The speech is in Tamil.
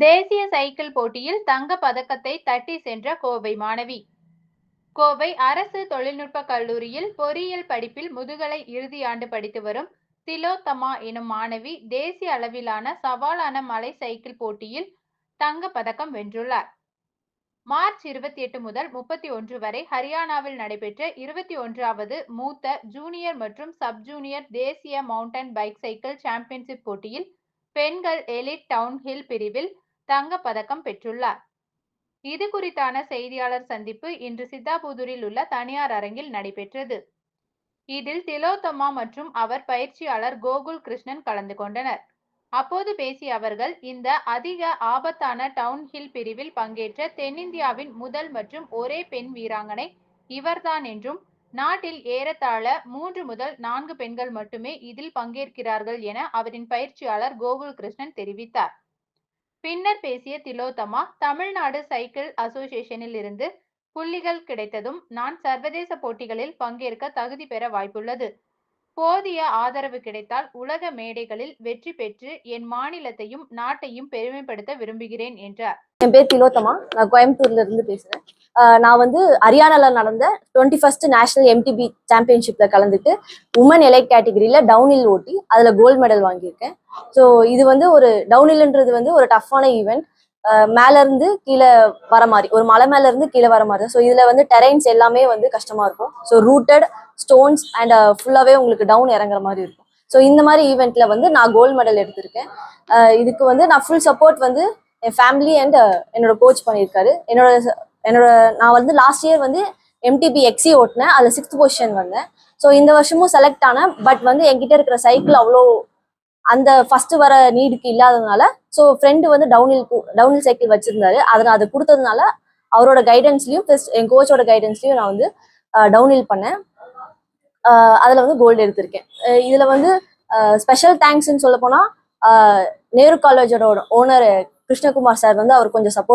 தேசிய சைக்கிள் போட்டியில் தங்க பதக்கத்தை தட்டி சென்ற கோவை மாணவி. கோவை அரசு தொழில்நுட்ப கல்லூரியில் பொறியியல் படிப்பில் முதுகலை இறுதி ஆண்டு படித்து வரும் திலோத்தமா எனும் மாணவி தேசிய அளவிலான சவாலான மலை சைக்கிள் போட்டியில் தங்க பதக்கம் வென்றுள்ளார். மார்ச் இருபத்தி எட்டு முதல் முப்பத்தி ஒன்று வரை ஹரியானாவில் நடைபெற்ற இருபத்தி ஒன்றாவது மூத்த ஜூனியர் மற்றும் சப் ஜூனியர் தேசிய மவுண்டன் பைக் சைக்கிள் சாம்பியன்ஷிப் போட்டியில் பெண்கள் எலிட் டவுன் ஹில் பிரிவில் தங்கப் பதக்கம் பெற்றுள்ளார். இது குறித்தான செய்தியாளர் சந்திப்பு இன்று சித்தாபுதூரில் உள்ள தனியார் அரங்கில் நடைபெற்றது. இதில் திலோத்தமா மற்றும் அவர் பயிற்சியாளர் கோகுல் கிருஷ்ணன் கலந்து கொண்டனர். அப்போது பேசிய அவர்கள் இந்த அதிக ஆபத்தான டவுன் ஹில் பிரிவில் பங்கேற்ற தென்னிந்தியாவின் முதல் மற்றும் ஒரே பெண் வீராங்கனை இவர்தான் என்றும் நாட்டில் ஏறத்தாழ மூன்று முதல் நான்கு பெண்கள் மட்டுமே இதில் பங்கேற்கிறார்கள் என அவரின் பயிற்சியாளர் கோகுல் கிருஷ்ணன் தெரிவித்தார். பின்னர் பேசிய திலோத்தமா தமிழ்நாடு சைக்கிள் அசோசியேஷனில் இருந்து புள்ளிகள் கிடைத்ததும் நான் சர்வதேச போட்டிகளில் பங்கேற்க தகுதி பெற வாய்ப்புள்ளது. போதிய ஆதரவு கிடைத்தால் உலக மேடைகளில் வெற்றி பெற்று என் மாநிலத்தையும் நாட்டையும் பெருமைப்படுத்த விரும்புகிறேன் என்றார். என் பேர் திலோத்தமா. நான் கோயம்புத்தூர்ல இருந்து பேசுறேன். நான் வந்து ஹரியானால நடந்த டுவெண்ட்டி ஃபர்ஸ்ட் நேஷனல் எம்டிபி சாம்பியன்ஷிப்ல கலந்துட்டு உமன் எலைட் கேட்டகரியில டவுன்ஹில் ஓட்டி அதுல கோல்டு மெடல் வாங்கியிருக்கேன். ஸோ இது வந்து ஒரு டவுன்ஹில்ன்றது வந்து ஒரு டஃப்பான ஈவெண்ட் மேல இருந்து கீழே வர மாதிரி ஒரு மலை மேல இருந்து கீழே வர மாதிரி. ஸோ இதுல வந்து டெரைன்ஸ் எல்லாமே வந்து கஷ்டமா இருக்கும். ஸோ ரூட்டட் ஸ்டோன்ஸ் அண்ட் ஃபுல்லாவே உங்களுக்கு டவுன் இறங்குற மாதிரி இருக்கும். ஸோ இந்த மாதிரி ஈவெண்ட்ல வந்து நான் கோல்டு மெடல் எடுத்திருக்கேன். இதுக்கு வந்து நான் ஃபுல் சப்போர்ட் வந்து என் ஃபேமிலி அண்ட் என்னோட கோச் பண்ணியிருக்காரு. என்னோட என்னோட நான் வந்து லாஸ்ட் இயர் வந்து எம்டிபி எக்ஸி ஓட்டினேன் அதில் சிக்ஸ்த் பொசிஷன் வந்தேன். ஸோ இந்த வருஷமும் செலக்ட் ஆனேன் பட் வந்து என்கிட்ட இருக்கிற சைக்கிள் அவ்வளோ அந்த ஃபர்ஸ்ட் வர நீடுக்கு இல்லாததுனால ஸோ ஃப்ரெண்டு வந்து டவுன்ஹில் டவுன்ஹில் சைக்கிள் வச்சிருந்தாரு. அதை அதை கொடுத்ததுனால அவரோட கைடன்ஸ்லையும் ப்ளஸ் என் கோச்சோட கைடன்ஸ்லையும் நான் வந்து டவுன்ஹில் பண்ணேன். அதில் வந்து கோல்டு எடுத்திருக்கேன். இதில் வந்து ஸ்பெஷல் தேங்க்ஸ்ன்னு சொல்ல போனால் நேரு காலேஜோட ஓனர் கிருஷ்ணகுமார் சார் வந்து அவர் கொஞ்சம் சப்போர்ட்